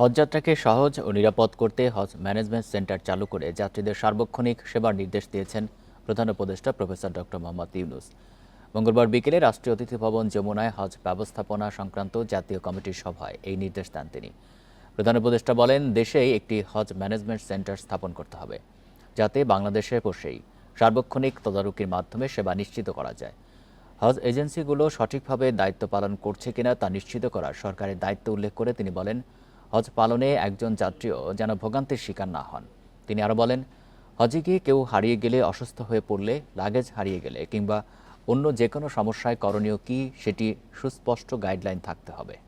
হজযাত্রাকে সহজ ও নিরাপদ করতে হজ ম্যানেজমেন্ট সেন্টার চালু করে যাত্রীদের সার্বক্ষণিক সেবার নির্দেশ দিয়েছেন প্রধান উপদেষ্টা প্রফেসর ডক্টর মোহাম্মদ ইউনুস। মঙ্গলবার বিকেলে রাষ্ট্রীয় অতিথি ভবন যমুনায় হজ ব্যবস্থাপনা সংক্রান্ত জাতীয় কমিটির সভায় এই নির্দেশ দেন তিনি। প্রধান উপদেষ্টা বলেন, দেশেই একটি হজ ম্যানেজমেন্ট সেন্টার স্থাপন করতে হবে, যাতে বাংলাদেশে বসেই সার্বক্ষণিক তদারকির মাধ্যমে সেবা নিশ্চিত করা যায়। হজ এজেন্সিগুলো সঠিকভাবে দায়িত্ব পালন করছে কিনা তা নিশ্চিত করার সরকারের দায়িত্ব উল্লেখ করে তিনি বলেন হজ পালনে একজন যাত্রীও যেন ভোগান্তির শিকার না হন। তিনি আরও বলেন, হজে গিয়ে কেউ হারিয়ে গেলে, অসুস্থ হয়ে পড়লে, লাগেজ হারিয়ে গেলে কিংবা অন্য যে কোনো সমস্যায় করণীয় কী, সেটি সুস্পষ্ট গাইডলাইন থাকতে হবে।